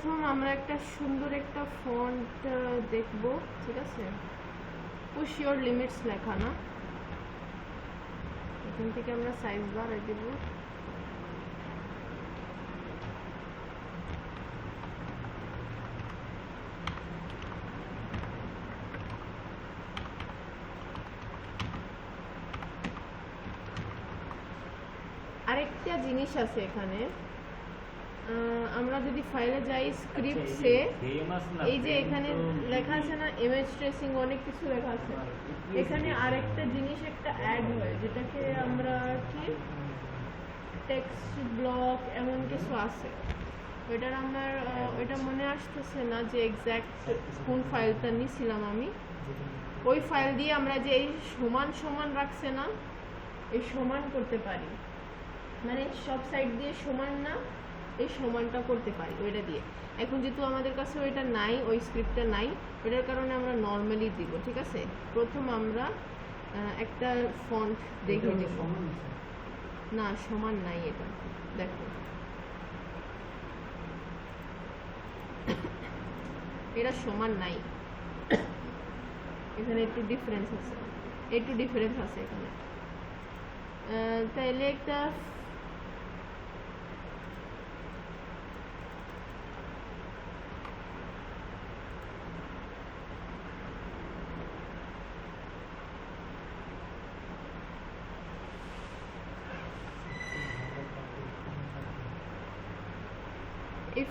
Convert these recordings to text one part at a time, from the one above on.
প্রথম আমরা একটা সুন্দর একটা ফন্ট দেখব, ঠিক আছে? পুশ ইয়োর লিমিটস লেখা না। এখান থেকে আমরা সাইজ বাড়াই দেব। আরেকটা জিনিস আছে এখানে। আমরা যদি ফাইলে যাই স্ক্রিপ্টসে এই যে এখানে লেখা আছে না ইমেজ ট্রেসিং অনেক কিছু লেখা আছে। এখানে আরেকটা জিনিস একটা অ্যাড হয় যেটাকে আমরা কি? টেক্সট ব্লক এমন কিছু আছে। ওইটার আমার ওইটা মনে আসতেছে না যে এক্স্যাক্ট কোন ফাইলটা নিছিলাম আমি। ওই ফাইল দিয়ে আমরা যে এই সমান সমান রাখছে না এই সমান করতে পারি। মানে সব সাইড দিয়ে সমান না এই সমানটা করতে পারি ওইটা দিয়ে। এখন যেহেতু আমাদের কাছে ওইটা নাই ওই স্ক্রিপ্টটা নাই ওইটার কারণে আমরা নর্মালি দিব ঠিক আছে? প্রথম আমরা একটা ফন্ট দেখে নেব। না? সমান নাই এটা। দেখো। এটা সমান নাই। এখানে একটু ডিফারেন্স আছে। একটু ডিফারেন্স আছে এখানে। তাইলে একটা এই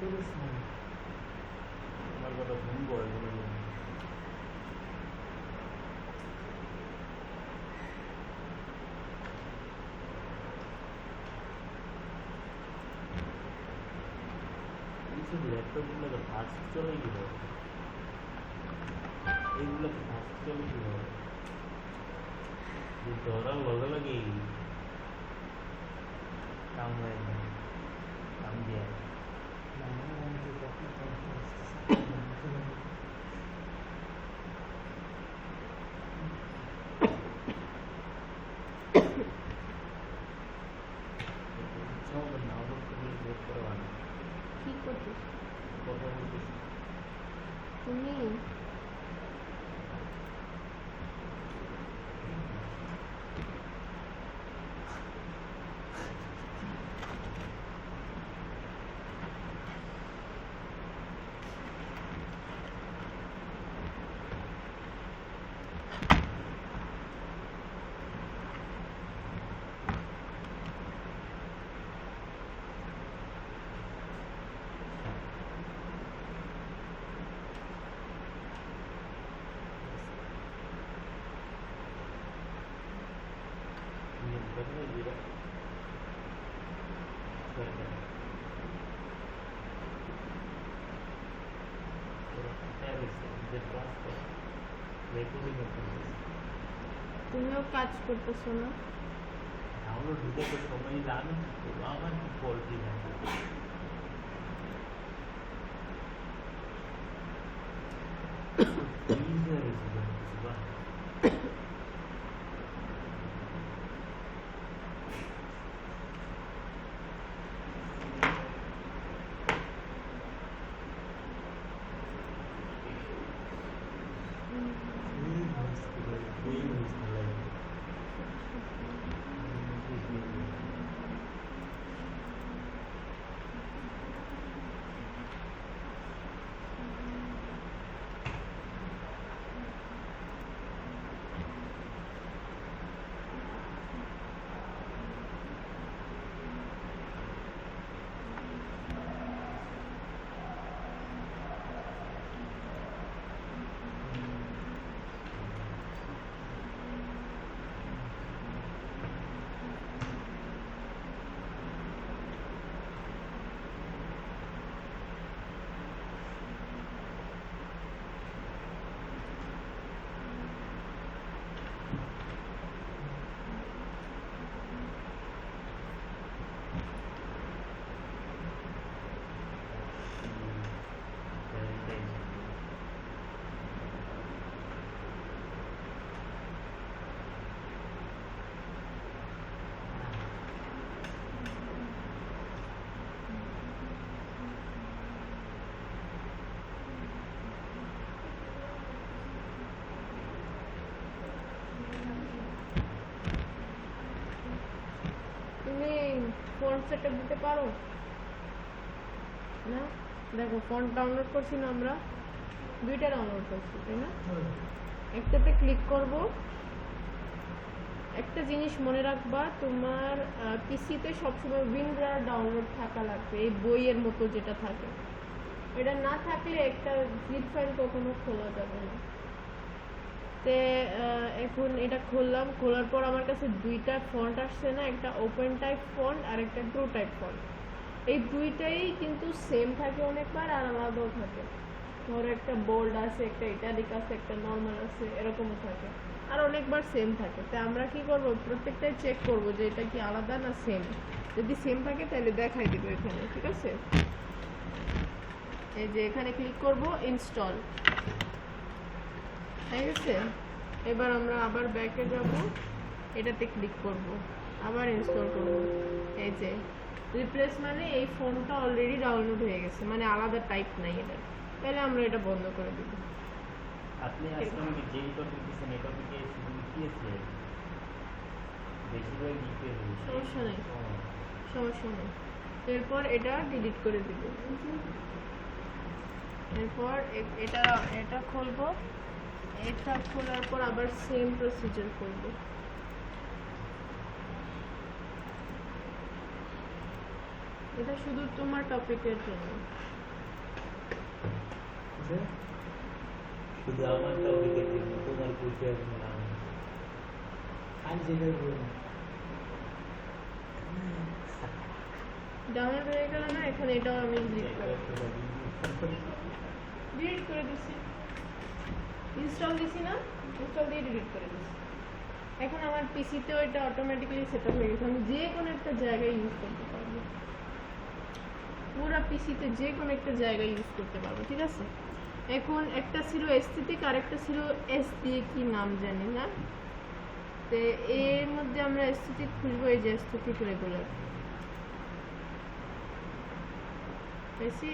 ফন্ট আপনার কি প্ল্যানিং আছে চিন্তা করেন তোমার আমি জানো যে আমাদের আমাদের হান্ড্রেড পার্সেন্ট উম, আজকে ওটা তোমরা করব তোমার কথা শুনব এগুলো কিছু ল্যাপটপগুলো ফাস্ট চলে গেল এইগুলো ফাস্ট চলে গেল ধরার লগে লগে কাম হয় না কাম তুমিও কাজ করতেছো না? আমারও ঢুকে তো সময় লাগে আমার কি পোলট্রি লাগে সেটআপ দিতে পারো? না? দেখো ফন্ট ডাউনলোড করছি না আমরা, দুইটা ডাউনলোড করছি, তাই না? একটাতে ক্লিক করব। একটা জিনিস মনে রাখবা, তোমার পিসিতে সবসময় উইন্ডার ডাউনলোড থাকা লাগবে, এই বইয়ের মতো যেটা থাকে। এটা না থাকলে একটা জিপ ফাইল কখনো খোলা যাবে না। তে এখন এটা খুললাম। খোলার পর আমার কাছে দুইটা ফন্ট আসছে না, একটা ওপেন টাইপ ফন্ট আর একটা ট্রু টাইপ ফন্ট এই দুইটাই কিন্তু সেম থাকে অনেকবার আর আলাদাও থাকে। ধরো একটা বোল্ড আছে, একটা ইটালিক আছে, একটা নর্মাল আছে, এরকমও থাকে। আর অনেকবার সেম থাকে। তো আমরা কি করব? প্রত্যেকটাই চেক করব যে এটা কি আলাদা না সেম যদি সেম থাকে তাহলে দেখাই দেবো এখানে, ঠিক আছে? এই যে এখানে ক্লিক করব ইনস্টল ঠিক আছে? এবার আমরা আবার ব্যাকে যাব। এটাতে ক্লিক করব। আবার ইনস্টল করব। এই যে রিপ্লেস মানে এই ফোনটা অলরেডি ডাউনলোড হয়ে গেছে। মানে আলাদা টাইপ নাই এটা। তাহলে আমরা এটা বন্ধ করে দিব। আপনি আজকে আমাকে যেই টপিক দিচ্ছেন এই টপিকে লিখিয়েছে বেশিরভাগ লিখতে সমস্যা নেই। সমস্যা নেই। এরপর এটা ডিলিট করে দিব। এরপর এটা এটা খুলবো। এটা খোলার পর আবার সেম প্রসিজার করব। এটা শুধু তোমার টপিকের জন্য। শুধু আমার টপিকে তোমার পরিচয় নাম আজ যেটাই বলব ডাউনলোড হয়ে গেল না? এখন এটাও আমি ডিলিট করে ডিলিট করে দিচ্ছি। ইনস্টল দিছি না ইনস্টল দিয়ে ডিলিট করে দিচ্ছি এখন আমার পিসিতেও এটা অটোমেটিক্যালি সেট আপ হয়ে গেছে। আমি যে কোনো একটা জায়গায় ইউজ করতে পারব। পুরো পিসিতে যে কোনো একটা জায়গায় ইউজ করতে পারব, ঠিক আছে? এখন একটা ছিল এস্থেটিক আর একটা ছিল এস দিয়ে কি নাম জানি না। তো এর মধ্যে আমরা এস্থেটিক খুঁজবো এই যে এস্থেটিক রেগুলার পেয়েছি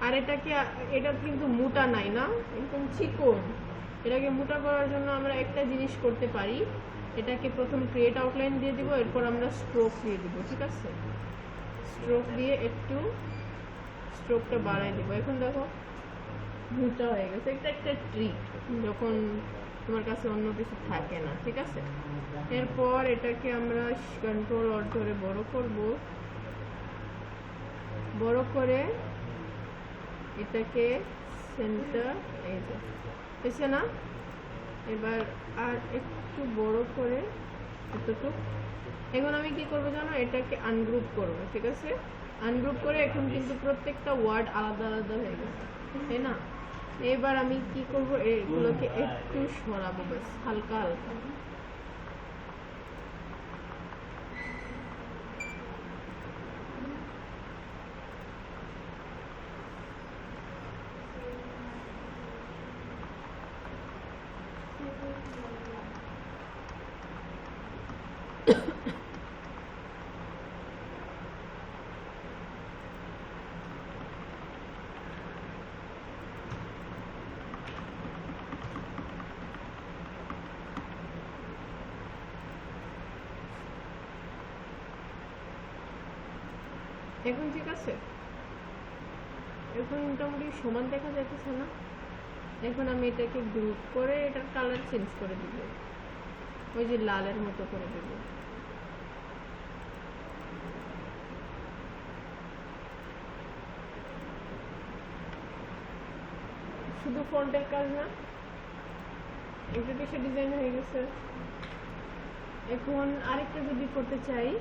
আর এটাকে এটা কিন্তু মোটা নাই না? একদম চিকন। এটাকে মোটা করার জন্য আমরা একটা জিনিস করতে পারি। এটাকে প্রথম ক্রিয়েট আউটলাইন দিয়ে দিব, এরপর আমরা স্ট্রোক দিয়ে দিব, ঠিক আছে? স্ট্রোক দিয়ে একটু স্ট্রোকটা বাড়াই দিব। এখন দেখো, মোটা হয়ে গেছে। এটা একটা ট্রিক যখন তোমার কাছে অন্য কিছু থাকে না, ঠিক আছে? এরপর এটাকে আমরা কন্ট্রোল অর ধরে বড় করব। বড় করে এটাকে সেন্টার এই যে, হয়েছে না? এবার আর একটু বড় করে এতটুক। এখন আমি কি করব জানো? এটাকে আনগ্রুপ করব, ঠিক আছে? আনগ্রুপ করে এখন কিন্তু প্রত্যেকটা ওয়ার্ড আলাদা আলাদা হয়ে গেছে, তাই না? এবার আমি কি করব? এগুলোকে একটু সরাবো, ব্যাস, হালকা হালকা। এখন ঠিক আছে? এখন মোটামুটি সমান দেখা যাচ্ছে না। এখন আমি এটাকে গ্রুপ করে এটার কালার চেঞ্জ করে দিব। ওই যে লালের মতো করে দেব। শুধু ফন্টের কাজ না এটা বেশি ডিজাইন হয়ে গেছে। এখন আরেকটা যদি করতে চাই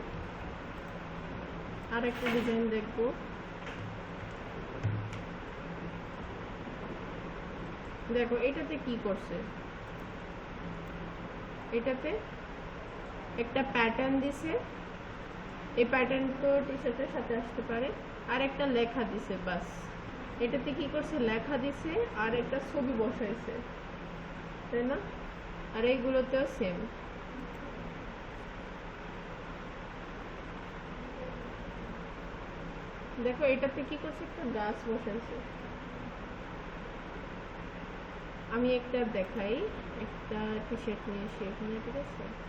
আর একটা ডিজাইন দেখব। দেখো, এটাতে কি করছে? এটাতে একটা প্যাটার্ন দিছে। এই প্যাটার্ন তো টি শার্টের সাথে আসতে পারে। আর একটা লেখা দিছে, বাস। এটাতে কি করছে? লেখা দিছে, আর একটা ছবি বসাইছে। তাই না? আর এইগুলোতেও সেম দেখো, এটাতে কি করছে? একটা গাছ বসাইছে। আমি একটা দেখাই। একটা টি শার্ট নিয়ে এসে এখানে, ঠিক আছে?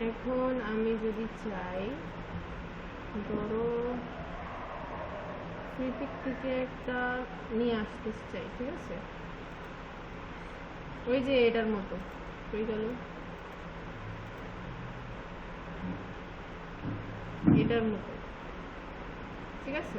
এখন আমি যদি চাই, ধরো ফ্রিপিক থেকে একটা নিয়ে আসতে চাই, ঠিক আছে? ওই যে এটার মতো, হয়ে গেল। এটার মতো, ঠিক আছে?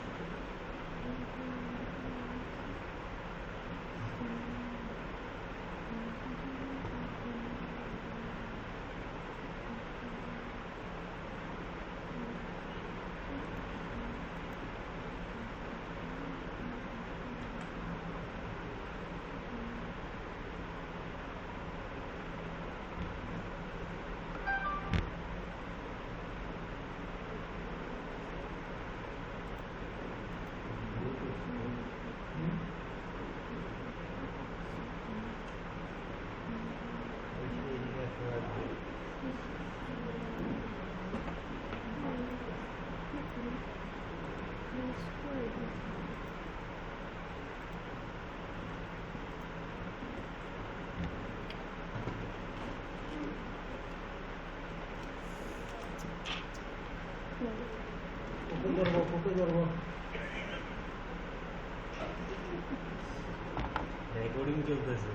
পুকুর ধরবো পুকুর ধরবো রেকর্ডিং চলতেছে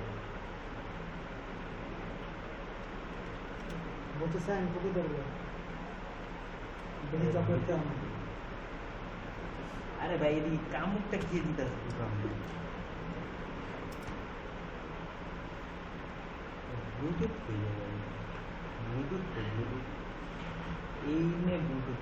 বলতেছে আমি পুকুর ধরবো বেশি চকলেট খাও না আরে ভাই এদিকে কামড়টা খেয়ে দিতেছে ব্লুটুথ হয়ে যাবে ব্লুটুথ ব্লুটুথ এই নিয়ে ব্লুটুথ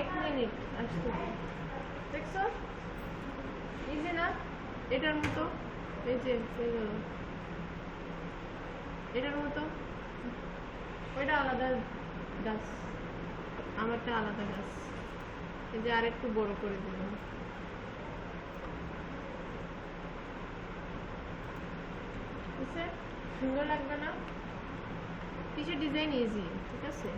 এক মিনিট, আসতে। দেখছ? এই এটার মতো? এই যে এটার মতো? ওইটা আলাদা গাছ। আমারটা আলাদা গাছ। এই যে আর একটু বড় করে দিলাম? সুন্দর লাগবে না? কিছু ডিজাইন ইজি ঠিক আছে?